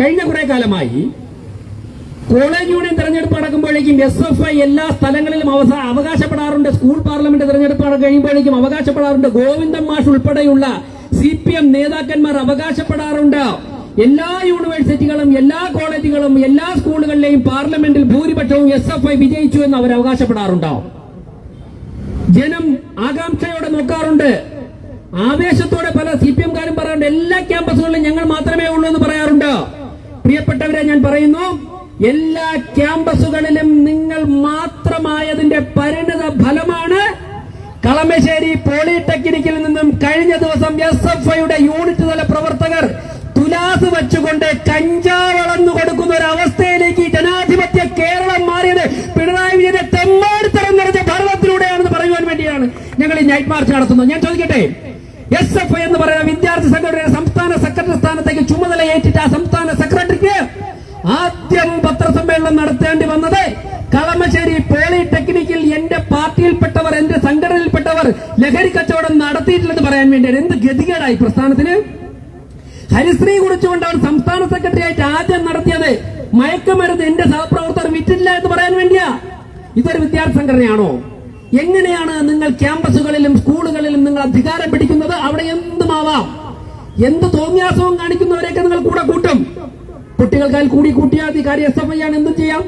കഴിഞ്ഞ കുറെ കാലമായി കോളേജ് യൂണിയൻ തെരഞ്ഞെടുപ്പ് നടക്കുമ്പോഴേക്കും എസ് എഫ് ഐ എല്ലാ സ്ഥലങ്ങളിലും അവസ- അവകാശപ്പെടാറുണ്ട്. സ്കൂൾ പാർലമെന്റ് തെരഞ്ഞെടുപ്പ് കഴിയുമ്പോഴേക്കും അവകാശപ്പെടാറുണ്ട്. ഗോവിന്ദൻ മാഷ് ഉൾപ്പെടെയുള്ള സി പി എം നേതാക്കന്മാർ അവകാശപ്പെടാറുണ്ട്. എല്ലാ യൂണിവേഴ്സിറ്റികളും എല്ലാ കോളേജുകളും എല്ലാ സ്കൂളുകളിലെയും പാർലമെന്റിൽ ഭൂരിപക്ഷവും എസ് എഫ് ഐ വിജയിച്ചു എന്ന് അവർ അവകാശപ്പെടാറുണ്ടോ? ജനം ആകാംക്ഷയോടെ നോക്കാറുണ്ട്. ആവേശത്തോടെ പല സി പി എംകാരും പറയാറുണ്ട് എല്ലാ ക്യാമ്പസുകളിലും ഞങ്ങൾ മാത്രമേ ഉള്ളൂ എന്ന് പറയാറുണ്ട്. പ്രിയപ്പെട്ടവരെ ഞാൻ പറയുന്നു എല്ലാ ക്യാമ്പസുകളിലും നിങ്ങൾ മാത്രമായതിന്റെ പരിണിത ഫലമാണ് കളമശ്ശേരി പോളിടെക്നിക്കിൽ നിന്നും കഴിഞ്ഞ ദിവസം എസ് എഫ് ഐയുടെ യൂണിറ്റ് തല പ്രവർത്തകർ തുലാസ് വെച്ചുകൊണ്ട് കഞ്ചാവളന്നു കൊടുക്കുന്ന ഒരു അവസ്ഥയിലേക്ക് ജനാധിപത്യ കേരളം മാറിയത്. പിണറായി വിജയന്റെ തെമ്മാടിത്തരം നിറഞ്ഞ ഭരണത്തിലൂടെയാണെന്ന് പറയുവാൻ വേണ്ടിയാണ് ഞങ്ങൾ ഈ നൈറ്റ് മാർച്ച് നടത്തുന്നത്. ഞാൻ ചോദിക്കട്ടെ എസ് എഫ് എന്ന് പറയുന്ന വിദ്യാർത്ഥി സംഘടനയുടെ സംസ്ഥാന സെക്രട്ടറി സ്ഥാനത്തേക്ക് ചുമതല ഏറ്റിട്ട് ആ സംസ്ഥാന സെക്രട്ടറിക്ക് ആദ്യം പത്രസമ്മേളനം നടത്തേണ്ടി വന്നത് കളമശ്ശേരി പോളിടെക്നിക്കിൽ എന്റെ പാർട്ടിയിൽപ്പെട്ടവർ എന്റെ സംഘടനയിൽപ്പെട്ടവർ ലഹരി കച്ചവടം നടത്തിയിട്ടില്ലെന്ന് പറയാൻ വേണ്ടിയാണ്. എന്ത് ഗതികേടായി പ്രസ്ഥാനത്തിന്? ഹരിശ്രീ കുറിച്ചുകൊണ്ടാണ് സംസ്ഥാന സെക്രട്ടറി ആയിട്ട് ആദ്യം നടത്തിയത്. മയക്കുമരുന്ന് എന്റെ സഹപ്രവർത്തകർ വിറ്റില്ല എന്ന് പറയാൻ വേണ്ടിയാ. ഇതൊരു വിദ്യാർത്ഥി സംഘടനയാണോ? എങ്ങനെയാണ് നിങ്ങൾ ക്യാമ്പസുകളിലും സ്കൂളുകളിലും നിങ്ങൾ അധികാരം പിടിക്കുന്നത്? അവിടെ എന്തുമാവാം? എന്ത് തോന്നിയാസവും കാണിക്കുന്നവരെയൊക്കെ നിങ്ങൾ കൂടെ കൂട്ടും. കുട്ടികൾക്കാൽ കൂടി കൂട്ടിയാൽ മതി. കാര്യം എസ് എഫ് ഐ ആണ്. എന്തും ചെയ്യാം.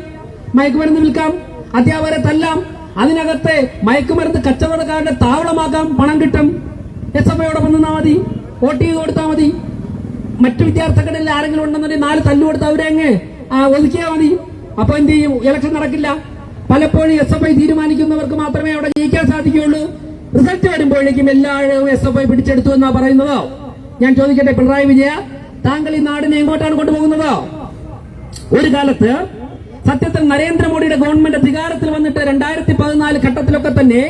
മയക്കുമരുന്ന് വിൽക്കാം. അധ്യാപകരെ തല്ലാം. അതിനകത്തെ മയക്കുമരുന്ന് കച്ചവടക്കാരുടെ താവളമാക്കാം. പണം കിട്ടും. എസ് എഫ് ഐയോടൊപ്പം നിന്നാൽ മതി. വോട്ട് ചെയ്ത് കൊടുത്താൽ മതി. മറ്റു വിദ്യാർത്ഥികളിൽ ആരെങ്കിലും ഉണ്ടെന്നുണ്ടെങ്കിൽ നാല് തല്ലു കൊടുത്ത് അവരെ അങ്ങ് ഒതുക്കിയാൽ മതി. അപ്പൊ എന്ത് ചെയ്യും? ഇലക്ഷൻ നടക്കില്ല. പലപ്പോഴും എസ് എഫ് ഐ തീരുമാനിക്കുന്നവർക്ക് മാത്രമേ അവിടെ ജയിക്കാൻ സാധിക്കുകയുള്ളൂ. റിസൾട്ട് വരുമ്പോഴേക്കും എല്ലാവരും എസ് എഫ് ഐ പിടിച്ചെടുത്തു എന്നാ പറയുന്നത്. ഞാൻ ചോദിക്കട്ടെ പിണറായി വിജയ താങ്കൾ ഈ നാടിനെ എങ്ങോട്ടാണ് കൊണ്ടുപോകുന്നതോ? ഒരു കാലത്ത് സത്യത്തിൽ നരേന്ദ്രമോദിയുടെ ഗവൺമെന്റ് അധികാരത്തിൽ വന്നിട്ട് രണ്ടായിരത്തി പതിനാല് ഘട്ടത്തിലൊക്കെ തന്നെ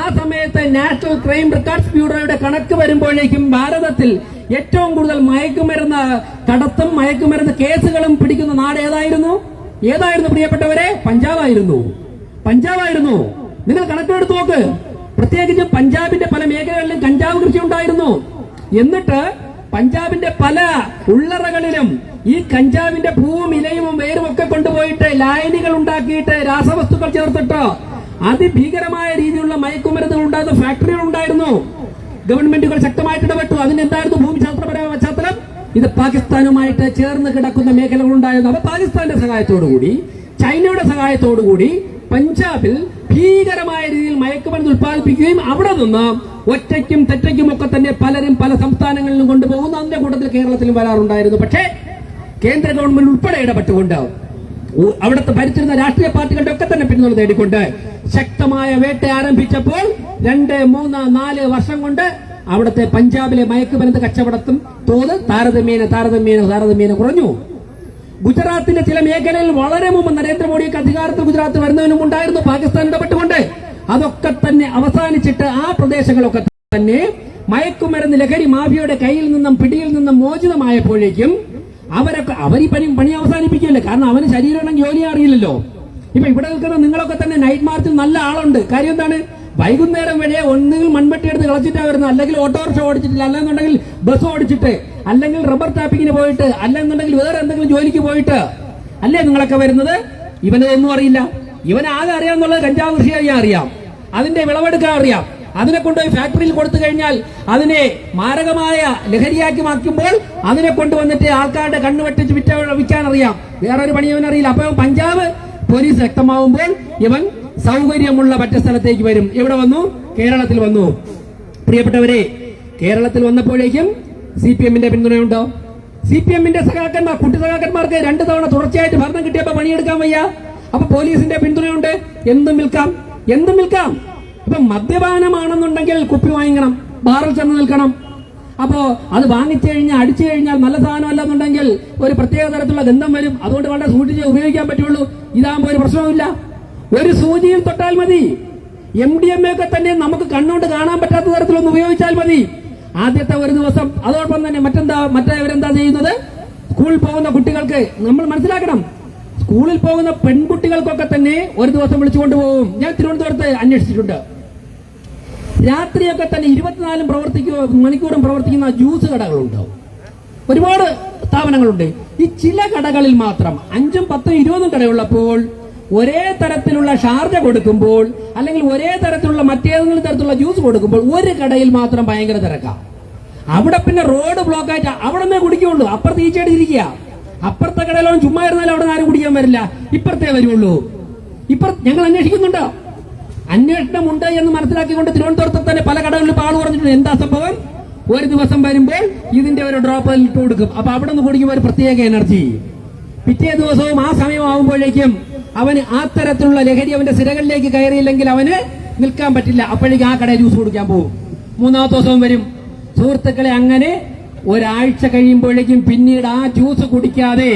ആ സമയത്തെ നാഷണൽ ക്രൈം റെക്കോർഡ്സ് ബ്യൂറോയുടെ കണക്ക് വരുമ്പോഴേക്കും ഭാരതത്തിൽ ഏറ്റവും കൂടുതൽ മയക്കുമരുന്ന് കടത്തും മയക്കുമരുന്ന് കേസുകളും പിടിക്കുന്ന നാട് ഏതായിരുന്നു? ഏതായിരുന്നു പ്രിയപ്പെട്ടവരെ? പഞ്ചാബായിരുന്നു. പഞ്ചാബായിരുന്നു. നിങ്ങൾ കണക്കെടുത്ത് നോക്ക്. പ്രത്യേകിച്ച് പഞ്ചാബിന്റെ പല മേഖലകളിലും കഞ്ചാവ് കൃഷി ഉണ്ടായിരുന്നു എന്നിട്ട് പഞ്ചാബിന്റെ പല ഉള്ളറകളിലും ഈ കഞ്ചാവിന്റെ പൂവും ഇലയും വേരും ഒക്കെ കൊണ്ടുപോയിട്ട് ലായനികൾ ഉണ്ടാക്കിയിട്ട് രാസവസ്തുക്കൾ ചേർത്തിട്ട് അതിഭീകരമായ രീതിയിലുള്ള മയക്കുമരുന്നുകൾ ഉണ്ടായിരുന്ന ഫാക്ടറികൾ ഉണ്ടായിരുന്നു. ഗവൺമെന്റുകൾ ശക്തമായിട്ട് ഇടപെട്ടു. അതിന് എന്തായിരുന്നു ഭൂമിശാസ്ത്രപരമായ ഇത് പാകിസ്ഥാനുമായിട്ട് ചേർന്ന് കിടക്കുന്ന മേഖലകളുണ്ടായിരുന്നു. അവ പാകിസ്ഥാന്റെ സഹായത്തോടുകൂടി ചൈനയുടെ സഹായത്തോടുകൂടി പഞ്ചാബിൽ ഭീകരമായ രീതിയിൽ മയക്കുമരുന്ന് ഉത്പാദിപ്പിക്കുകയും അവിടെ നിന്ന് ഒറ്റയ്ക്കും തെറ്റയ്ക്കും ഒക്കെ തന്നെ പലരും പല സംസ്ഥാനങ്ങളിലും കൊണ്ടുപോകുന്നു അതിന്റെ കൂട്ടത്തിൽ കേരളത്തിലും വരാറുണ്ടായിരുന്നു. പക്ഷേ കേന്ദ്ര ഗവൺമെന്റ് ഉൾപ്പെടെ ഇടപെട്ടുകൊണ്ട് അവിടുത്തെ ഭരിച്ചിരുന്ന രാഷ്ട്രീയ പാർട്ടികളുടെ ഒക്കെ തന്നെ പിന്തുണ തേടിക്കൊണ്ട് ശക്തമായ വേട്ട ആരംഭിച്ചപ്പോൾ രണ്ട് മൂന്ന് നാല് വർഷം കൊണ്ട് അവിടുത്തെ പഞ്ചാബിലെ മയക്കുമരുന്ന് കച്ചവടത്തും തോത് താരതമ്യേന താരതമ്യേന താരതമ്യേന കുറഞ്ഞു. ഗുജറാത്തിന്റെ ചില മേഖലയിൽ വളരെ മുമ്പ് നരേന്ദ്രമോദിയൊക്കെ അധികാരത്തിൽ ഗുജറാത്ത് വരുന്നതിനും ഉണ്ടായിരുന്നു. പാകിസ്ഥാൻ ഇടപെട്ടുകൊണ്ട് അതൊക്കെ തന്നെ അവസാനിച്ചിട്ട് ആ പ്രദേശങ്ങളൊക്കെ തന്നെ മയക്കുമരുന്ന് ലഹരി മാഫിയയുടെ കയ്യിൽ നിന്നും പിടിയിൽ നിന്നും മോചിതമായപ്പോഴേക്കും അവരൊക്കെ അവർ ഈ പണി പണി അവസാനിപ്പിക്കില്ല കാരണം അവന് ശരീരം ജോലി അറിയില്ലല്ലോ. ഇപ്പൊ ഇവിടെ നിൽക്കുന്ന നിങ്ങളൊക്കെ തന്നെ നൈറ്റ് മാർച്ചിൽ നല്ല ആളുണ്ട്. കാര്യം എന്താണ്? വൈകുന്നേരം വരെ ഒന്നുകിൽ മൺവെട്ടി എടുത്ത് കളച്ചിട്ടാ വരുന്നത് അല്ലെങ്കിൽ ഓട്ടോറിക്ഷ ഓടിച്ചിട്ടില്ല. അല്ലെന്നുണ്ടെങ്കിൽ ബസ് ഓടിച്ചിട്ട് അല്ലെങ്കിൽ റബ്ബർ ടാപ്പിങ്ങിന് പോയിട്ട് അല്ലെന്നുണ്ടെങ്കിൽ വേറെ എന്തെങ്കിലും ജോലിക്ക് പോയിട്ട്. അല്ലേ നിങ്ങളൊക്കെ വരുന്നത്? ഇവനതൊന്നും അറിയില്ല. ഇവൻ ആകെ അറിയാന്നുള്ളത് കഞ്ചാവ് കൃഷി അറിയാൻ അറിയാം. അതിന്റെ വിളവെടുക്കാൻ അറിയാം. അതിനെ കൊണ്ടുപോയി ഫാക്ടറിയിൽ കൊടുത്തു കഴിഞ്ഞാൽ അതിനെ മാരകമായ ലഹരിയാക്കി മാറ്റുമ്പോൾ അതിനെ കൊണ്ടുവന്നിട്ട് ആൾക്കാരുടെ കണ്ണ് വെട്ടിച്ച് വിറ്റ വിൽക്കാൻ അറിയാം. വേറൊരു പണി അവൻ അറിയില്ല. അപ്പൊ പഞ്ചാബ് പോലീസ് വ്യക്തമാവുമ്പോൾ ഇവൻ സൗകര്യമുള്ള മറ്റു സ്ഥലത്തേക്ക് വരും. എവിടെ വന്നു? കേരളത്തിൽ വന്നു. പ്രിയപ്പെട്ടവരെ കേരളത്തിൽ വന്നപ്പോഴേക്കും സി പി എമ്മിന്റെ പിന്തുണയുണ്ടോ? സി പി എമ്മിന്റെ സഖാക്കന്മാർ കുട്ടി സഖാക്കന്മാർക്ക് രണ്ടു തവണ തുടർച്ചയായിട്ട് ഭരണം കിട്ടിയപ്പോ പണിയെടുക്കാൻ വയ്യ. അപ്പൊ പോലീസിന്റെ പിന്തുണയുണ്ട്. എന്തും വിൽക്കാം എന്തും വിൽക്കാം. ഇപ്പൊ മദ്യപാനമാണെന്നുണ്ടെങ്കിൽ കുപ്പി വാങ്ങിക്കണം ബാറിൽ ചെന്ന് നിൽക്കണം. അപ്പോ അത് വാങ്ങിച്ചു കഴിഞ്ഞാൽ അടിച്ചു കഴിഞ്ഞാൽ നല്ല സാധനം അല്ലെന്നുണ്ടെങ്കിൽ ഒരു പ്രത്യേക തരത്തിലുള്ള ഗന്ധം വരും. അതുകൊണ്ട് വളരെ സൂക്ഷിച്ച് ഉപയോഗിക്കാൻ പറ്റുള്ളൂ. ഇതാകുമ്പോൾ ഒരു പ്രശ്നവുമില്ല. ഒരു സൂചിയിൽ തൊട്ടാൽ മതി. എം ഡി എം എ ഒക്കെ തന്നെ നമുക്ക് കണ്ണുകൊണ്ട് കാണാൻ പറ്റാത്ത തരത്തിലൊന്ന് ഉപയോഗിച്ചാൽ മതി. ആദ്യത്തെ ഒരു ദിവസം അതോടൊപ്പം തന്നെ മറ്റെന്താ മറ്റേവരെന്താ ചെയ്യുന്നത്? സ്കൂളിൽ പോകുന്ന കുട്ടികൾക്ക് നമ്മൾ മനസ്സിലാക്കണം. സ്കൂളിൽ പോകുന്ന പെൺകുട്ടികൾക്കൊക്കെ തന്നെ ഒരു ദിവസം വിളിച്ചുകൊണ്ട് പോകും ഞാൻ തിരുവനന്തപുരത്ത് അന്വേഷിച്ചിട്ടുണ്ട്. രാത്രിയൊക്കെ തന്നെ ഇരുപത്തിനാലും പ്രവർത്തിക്കുക മണിക്കൂറും പ്രവർത്തിക്കുന്ന ജ്യൂസ് കടകളുണ്ടാവും ഒരുപാട് സ്ഥാപനങ്ങളുണ്ട്. ഈ ചില കടകളിൽ മാത്രം അഞ്ചും പത്തും ഇരുപതും കടയുള്ളപ്പോൾ ഒരേ തരത്തിലുള്ള ഷാർജ കൊടുക്കുമ്പോൾ അല്ലെങ്കിൽ ഒരേ തരത്തിലുള്ള മറ്റേതെങ്കിലും തരത്തിലുള്ള ജ്യൂസ് കൊടുക്കുമ്പോൾ ഒരു കടയിൽ മാത്രം ഭയങ്കര തിരക്കാം. അവിടെ പിന്നെ റോഡ് ബ്ലോക്ക് ആയിട്ട് അവിടെ നിന്നേ കുടിക്കുള്ളൂ. അപ്പുറത്ത് ഈച്ചടിച്ചിരിക്കുക അപ്പുറത്തെ കടയിലോ ചുമ്മാ ഇരുന്നാലും അവിടെ ആരും കുടിക്കാൻ വരില്ല. ഇപ്പുറത്തേ വരുള്ളൂ. ഇപ്പുറത്ത് ഞങ്ങൾ അന്വേഷിക്കുന്നുണ്ടോ? അന്വേഷണമുണ്ട് എന്ന് മനസ്സിലാക്കിക്കൊണ്ട് തിരുവനന്തപുരത്ത് തന്നെ പല കടകളിലും പാട് പറഞ്ഞിട്ടുണ്ട് എന്താ സംഭവം? ഒരു ദിവസം വരുമ്പോൾ ഇതിന്റെ ഒരു ഡ്രോപ്പ് ഇട്ട് കൊടുക്കും. അപ്പൊ അവിടെ നിന്ന് കുടിക്കുമ്പോൾ ഒരു പ്രത്യേക എനർജി പിറ്റേ ദിവസവും ആ സമയമാകുമ്പോഴേക്കും അവന് ആ തരത്തിലുള്ള ലഹരി അവന്റെ സിരകളിലേക്ക് കയറിയില്ലെങ്കിൽ അവന് നിൽക്കാൻ പറ്റില്ല. അപ്പോഴേക്കും ആ കടയിൽ ജ്യൂസ് കുടിക്കാൻ പോകും. മൂന്നാമത്തെ ദിവസവും വരും. സുഹൃത്തുക്കളെ അങ്ങനെ ഒരാഴ്ച കഴിയുമ്പോഴേക്കും പിന്നീട് ആ ജ്യൂസ് കുടിക്കാതെ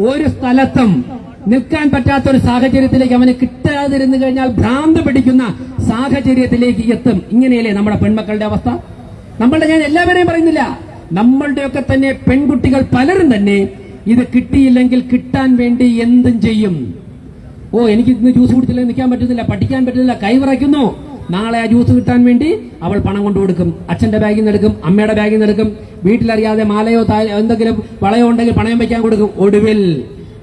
ഒരു സ്ഥലത്തും നിൽക്കാൻ പറ്റാത്ത ഒരു സാഹചര്യത്തിലേക്ക് അവന് കിട്ടാതിരുന്നു കഴിഞ്ഞാൽ ഭ്രാന്ത് പിടിക്കുന്ന സാഹചര്യത്തിലേക്ക് എത്തും. ഇങ്ങനെയല്ലേ നമ്മുടെ പെൺമക്കളുടെ അവസ്ഥ? നമ്മളുടെ ഞാൻ എല്ലാവരെയും പറയുന്നില്ല. നമ്മളുടെയൊക്കെ തന്നെ പെൺകുട്ടികൾ പലരും തന്നെ ഇത് കിട്ടിയില്ലെങ്കിൽ കിട്ടാൻ വേണ്ടി എന്തും ചെയ്യും. ഓ എനിക്ക് ഇന്ന് ജ്യൂസ് കുടിച്ചില്ല നിൽക്കാൻ പറ്റുന്നില്ല പഠിക്കാൻ പറ്റുന്നില്ല കൈവിറയ്ക്കുന്നു നാളെ ആ ജ്യൂസ് കിട്ടാൻ വേണ്ടി അവൾ പണം കൊണ്ടു കൊടുക്കും. അച്ഛന്റെ ബാഗിൽ നിന്ന് എടുക്കും അമ്മയുടെ ബാഗിൽ നിന്ന് എടുക്കും. വീട്ടിലറിയാതെ മാലയോ എന്തെങ്കിലും വളയോ ഉണ്ടെങ്കിൽ പണയം വയ്ക്കാൻ കൊടുക്കും. ഒടുവിൽ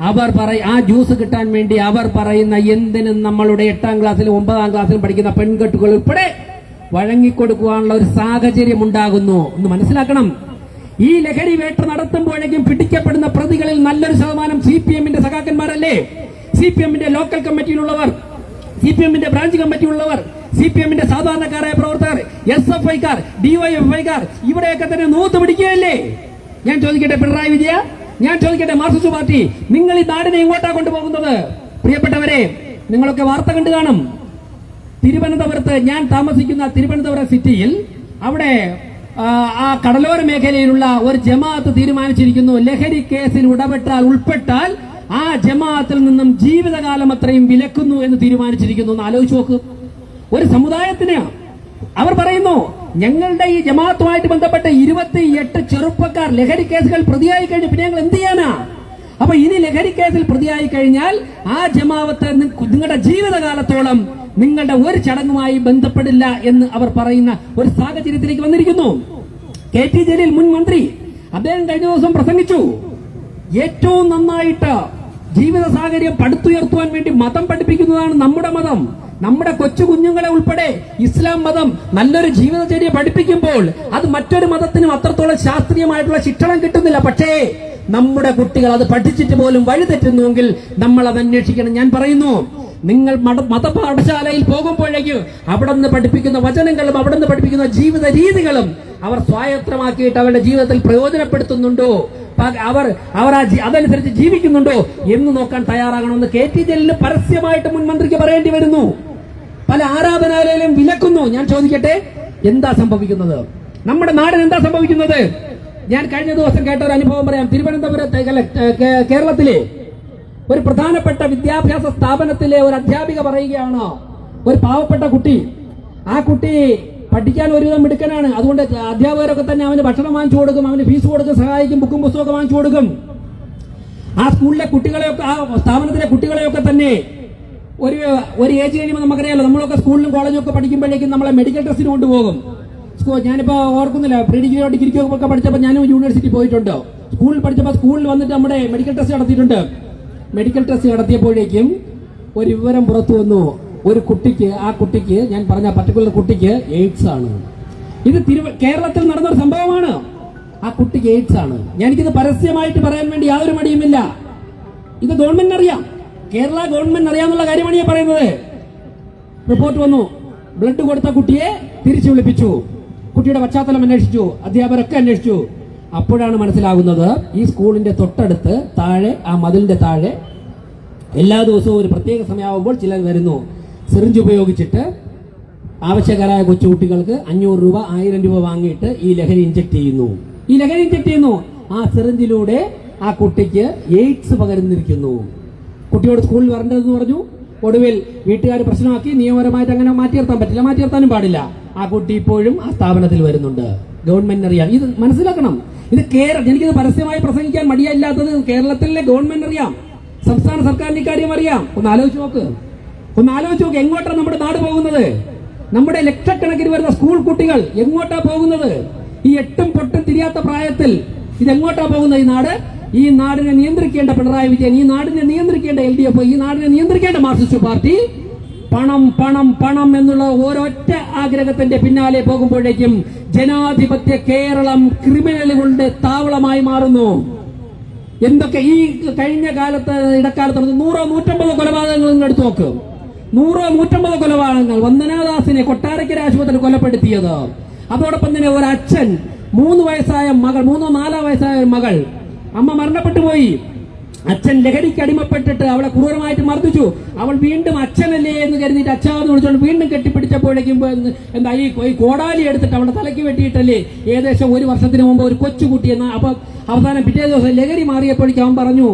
അവർ പറയ ആ ജ്യൂസ് കിട്ടാൻ വേണ്ടി അവർ പറയുന്ന എന്തിനും നമ്മളുടെ എട്ടാം ക്ലാസ്സിലും ഒമ്പതാം ക്ലാസ്സിലും പഠിക്കുന്ന പെൺകെട്ടുകൾ ഉൾപ്പെടെ വഴങ്ങിക്കൊടുക്കുവാനുള്ള ഒരു സാഹചര്യം ഉണ്ടാകുന്നു. എന്ന് മനസ്സിലാക്കണം. ഈ ലഹരി വേട്ട നടത്തുമ്പോഴേക്കും പിടിക്കപ്പെടുന്ന പ്രതികളിൽ നല്ലൊരു ശതമാനം സി പി എമ്മിന്റെ സഖാക്കന്മാരല്ലേ? സി പി എമ്മിന്റെ ലോക്കൽ കമ്മിറ്റിയിലുള്ളവർ സി പി എമ്മിന്റെ ബ്രാഞ്ച് കമ്മിറ്റിയിലുള്ളവർ സി പി എമ്മിന്റെ സാധാരണക്കാരായ പ്രവർത്തകർ എസ് എഫ് ഐക്കാർ ഡിവൈഎഫ്ഐക്കാർ ഇവിടെയൊക്കെ തന്നെ നൂത്ത് പിടിക്കുകയല്ലേ? ഞാൻ ചോദിക്കട്ടെ പിണറായി വിജയ? ഞാൻ ചോദിക്കട്ടെ മാർക്സിസ്റ്റ് പാർട്ടി നിങ്ങൾ ഈ നാടിനെ ഇങ്ങോട്ടാ കൊണ്ടുപോകുന്നത്? പ്രിയപ്പെട്ടവരെ നിങ്ങളൊക്കെ വാർത്ത കണ്ടു കാണും. തിരുവനന്തപുരത്ത് ഞാൻ താമസിക്കുന്ന തിരുവനന്തപുരം സിറ്റിയിൽ അവിടെ ആ, കടലോര മേഖലയിലുള്ള ഒരു ജമാഅത്ത് തീരുമാനിച്ചിരിക്കുന്നു. ലഹരി കേസിൽ ഉടപെട്ടാൽ ഉൾപ്പെട്ടാൽ ആ ജമാഅത്തിൽ നിന്നും ജീവിതകാലം അത്രയും വിലക്കുന്നു എന്ന് തീരുമാനിച്ചിരിക്കുന്നു. എന്ന് ആലോചിച്ച് നോക്ക്. ഒരു സമുദായത്തിനെയാ. അവർ പറയുന്നു ഞങ്ങളുടെ ഈ ജമാഅത്തുമായിട്ട് ബന്ധപ്പെട്ട ഇരുപത്തിയെട്ട് ചെറുപ്പക്കാർ ലഹരി കേസുകൾ പ്രതിയായി കഴിഞ്ഞു പിന്നെ ഞങ്ങൾ എന്ത് ചെയ്യാനാ? അപ്പൊ ഇനി ലഹരി കേസിൽ പ്രതിയായി കഴിഞ്ഞാൽ ആ ജമാവത്ത് നിങ്ങളുടെ ജീവിതകാലത്തോളം നിങ്ങളുടെ ഒരു ചടങ്ങുമായി ബന്ധപ്പെടില്ല എന്ന് അവർ പറയുന്ന ഒരു സാഹചര്യത്തിലേക്ക് വന്നിരിക്കുന്നു. കെ ടി ജലീൽ മുൻ മന്ത്രി അദ്ദേഹം കഴിഞ്ഞ ദിവസം പ്രസംഗിച്ചു ഏറ്റവും നന്നായിട്ട് ജീവിത സാഹചര്യം പടുത്തുയർത്തുവാൻ വേണ്ടി മതം പഠിപ്പിക്കുന്നതാണ് നമ്മുടെ മതം. നമ്മുടെ കൊച്ചു കുഞ്ഞുങ്ങളെ ഉൾപ്പെടെ ഇസ്ലാം മതം നല്ലൊരു ജീവിതചര്യ പഠിപ്പിക്കുമ്പോൾ അത് മറ്റൊരു മതത്തിനും അത്രത്തോളം ശാസ്ത്രീയമായിട്ടുള്ള ശിക്ഷണം കിട്ടുന്നില്ല. പക്ഷേ നമ്മുടെ കുട്ടികൾ അത് പഠിച്ചിട്ട് പോലും വഴിതെറ്റുന്നുവെങ്കിൽ നമ്മൾ അത് അന്വേഷിക്കണം. ഞാൻ പറയുന്നു നിങ്ങൾ മതപാഠശാലയിൽ പോകുമ്പോഴേക്കും അവിടെ നിന്ന് പഠിപ്പിക്കുന്ന വചനങ്ങളും അവിടെ നിന്ന് പഠിപ്പിക്കുന്ന ജീവിത രീതികളും അവർ സ്വായത്തമാക്കിയിട്ട് അവരുടെ ജീവിതത്തിൽ പ്രയോജനപ്പെടുത്തുന്നുണ്ടോ? അവർ അവർ ആ അതനുസരിച്ച് ജീവിക്കുന്നുണ്ടോ എന്ന് നോക്കാൻ തയ്യാറാകണമെന്ന് കെ ടി ജലീലിന് പരസ്യമായിട്ട് മുൻമന്ത്രിക്ക് പറയേണ്ടി വരുന്നു. പല ആരാധനാലയിലും വിലക്കുന്നു. ഞാൻ ചോദിക്കട്ടെ എന്താ സംഭവിക്കുന്നത്? നമ്മുടെ നാടിന് എന്താ സംഭവിക്കുന്നത്? ഞാൻ കഴിഞ്ഞ ദിവസം കേട്ട ഒരു അനുഭവം പറയാം. തിരുവനന്തപുരത്തെ കേരളത്തിലെ ഒരു പ്രധാനപ്പെട്ട വിദ്യാഭ്യാസ സ്ഥാപനത്തിലെ ഒരു അധ്യാപിക പറയുകയാണ്. ഒരു പാവപ്പെട്ട കുട്ടി. ആ കുട്ടി പഠിക്കാൻ ഒരുവിധം മിടുക്കനാണ്. അതുകൊണ്ട് അധ്യാപകരൊക്കെ തന്നെ അവന് ഭക്ഷണം വാങ്ങിച്ചു കൊടുക്കും അവന് ഫീസ് കൊടുക്കും സഹായിക്കും ബുക്കും പുസ്തകമൊക്കെ വാങ്ങിച്ചു കൊടുക്കും. ആ സ്കൂളിലെ കുട്ടികളെയൊക്കെ ആ സ്ഥാപനത്തിലെ കുട്ടികളെയൊക്കെ തന്നെ ഒരു ഒരു ഏജ് കഴിയുമ്പോൾ നമുക്കറിയാലോ നമ്മളൊക്കെ സ്കൂളിലും കോളേജും ഒക്കെ പഠിക്കുമ്പോഴേക്കും നമ്മളെ മെഡിക്കൽ ടെസ്റ്റിന് കൊണ്ടുപോകും. സ്കൂൾ ഞാനിപ്പോ ഓർക്കുന്നില്ല പ്രീ ഡിഗ്രിയോ ഡിഗ്രിക്കോ ഒക്കെ പഠിച്ചപ്പോൾ ഞാനും യൂണിവേഴ്സിറ്റി പോയിട്ടുണ്ട്? സ്കൂളിൽ പഠിച്ചപ്പോൾ സ്കൂളിൽ വന്നിട്ട് നമ്മുടെ മെഡിക്കൽ ടെസ്റ്റ് നടത്തിയിട്ടുണ്ട്. മെഡിക്കൽ ടെസ്റ്റ് നടത്തിയപ്പോഴേക്കും ഒരു വിവരം പുറത്തു വന്നു. ഒരു കുട്ടിക്ക് ആ കുട്ടിക്ക് ഞാൻ പറഞ്ഞ പർട്ടിക്കുലർ കുട്ടിക്ക് എയ്ഡ്സ് ആണ്. ഇത് തിരുവ കേരളത്തിൽ നടന്ന ഒരു സംഭവമാണ്. ആ കുട്ടിക്ക് എയ്ഡ്സ് ആണ്. ഞാൻ ഞാനിത് പരസ്യമായിട്ട് പറയാൻ വേണ്ടി യാതൊരു മടിയുമില്ല. ഇത് ഗവൺമെന്റ് അറിയാം. കേരള ഗവൺമെന്റ് അറിയാമെന്നുള്ള കാര്യമാണ് ഞാൻ പറയുന്നത്. റിപ്പോർട്ട് വന്നു. ബ്ലഡ് കൊടുത്ത കുട്ടിയെ തിരിച്ചു വിളിപ്പിച്ചു. കുട്ടിയുടെ പശ്ചാത്തലം അന്വേഷിച്ചു. അധ്യാപകരൊക്കെ അന്വേഷിച്ചു. അപ്പോഴാണ് മനസ്സിലാകുന്നത് ഈ സ്കൂളിന്റെ തൊട്ടടുത്ത് താഴെ ആ മതിലിന്റെ താഴെ എല്ലാ ദിവസവും ഒരു പ്രത്യേക സമയമാകുമ്പോൾ ചിലർ വരുന്നു. സിറിഞ്ച് ഉപയോഗിച്ചിട്ട് ആവശ്യക്കാരായ കൊച്ചുകുട്ടികൾക്ക് അഞ്ഞൂറ് രൂപ ആയിരം രൂപ വാങ്ങിയിട്ട് ഈ ലഹരി ഇഞ്ചക്ട് ചെയ്യുന്നു. ഈ ലഹരി ഇഞ്ചക്ട് ചെയ്യുന്നു. ആ സിറിഞ്ചിലൂടെ ആ കുട്ടിക്ക് എയ്ഡ്സ് പകരുന്നിരിക്കുന്നു. കുട്ടിയോട് സ്കൂളിൽ വരേണ്ടതെന്ന് പറഞ്ഞു. ഒടുവിൽ വീട്ടുകാർ പ്രശ്നമാക്കി. നിയമപരമായിട്ട് അങ്ങനെ മാറ്റി നിർത്താൻ പറ്റില്ല മാറ്റി നിർത്താനും പാടില്ല. ആ കുട്ടി ഇപ്പോഴും ആ സ്ഥാപനത്തിൽ വരുന്നുണ്ട്. ഗവൺമെന്റിന് അറിയാം. ഇത് മനസ്സിലാക്കണം. ഇത് കേരളം എനിക്കിത് പരസ്യമായി പ്രസംഗിക്കാൻ മടിയല്ലാത്തത് കേരളത്തിലെ ഗവൺമെന്റ് അറിയാം. സംസ്ഥാന സർക്കാരിന് കാര്യം അറിയാം. ഒന്ന് ആലോചിച്ച് നോക്ക്. ഒന്ന് ആലോചിച്ച് നോക്ക് എങ്ങോട്ടാണ് നമ്മുടെ നാട് പോകുന്നത്? നമ്മുടെ ലക്ഷക്കണക്കിന് വരുന്ന സ്കൂൾ കുട്ടികൾ എങ്ങോട്ടാ പോകുന്നത്? ഈ എട്ടും പൊട്ടും തിരിയാത്ത പ്രായത്തിൽ ഇതെങ്ങോട്ടാ പോകുന്നത് ഈ നാട്? ഈ നാടിനെ നിയന്ത്രിക്കേണ്ട പിണറായി വിജയൻ ഈ നാടിനെ നിയന്ത്രിക്കേണ്ട എൽ ഡി എഫ് ഈ നാടിനെ നിയന്ത്രിക്കേണ്ട മാർക്സിസ്റ്റ് പാർട്ടി പണം പണം പണം എന്നുള്ള ഓരൊറ്റ ആഗ്രഹത്തിന്റെ പിന്നാലെ പോകുമ്പോഴേക്കും ജനാധിപത്യ കേരളം ക്രിമിനലുകളുടെ താവളമായി മാറുന്നു. എന്തൊക്കെ ഈ കഴിഞ്ഞ കാലത്ത് ഇടക്കാലത്ത് നൂറോ നൂറ്റമ്പതോ കൊലപാതകങ്ങൾ എടുത്തു നോക്ക്. നൂറോ നൂറ്റമ്പതോ കൊലപാതകങ്ങൾ. വന്ദനാദാസിനെ കൊട്ടാരക്കര ആശുപത്രിയിൽ കൊലപ്പെടുത്തിയത്. അതോടൊപ്പം തന്നെ ഒരു അച്ഛൻ മൂന്ന് വയസ്സായ മകൾ മൂന്നോ നാലോ വയസ്സായ മകൾ. അമ്മ മരണപ്പെട്ടു പോയി. അച്ഛൻ ലഹരിക്ക് അടിമപ്പെട്ടിട്ട് അവളെ ക്രൂരമായിട്ട് മർദ്ദിച്ചു. അവൾ വീണ്ടും അച്ഛനല്ലേ എന്ന് കരുതിയിട്ട് അച്ഛാന്ന് വിളിച്ചോണ്ട് വീണ്ടും കെട്ടിപ്പിടിച്ചപ്പോഴേക്കും എന്താ ഈ കോടാലി എടുത്തിട്ട് അവളുടെ തലയ്ക്ക് വെട്ടിയിട്ടല്ലേ ഏകദേശം ഒരു വർഷത്തിന് മുമ്പ് ഒരു കൊച്ചുകുട്ടി എന്ന അപ്പൊ അവസാനം പിറ്റേ ദിവസം ലഹരി മാറിയപ്പോഴേക്കും അവൻ പറഞ്ഞു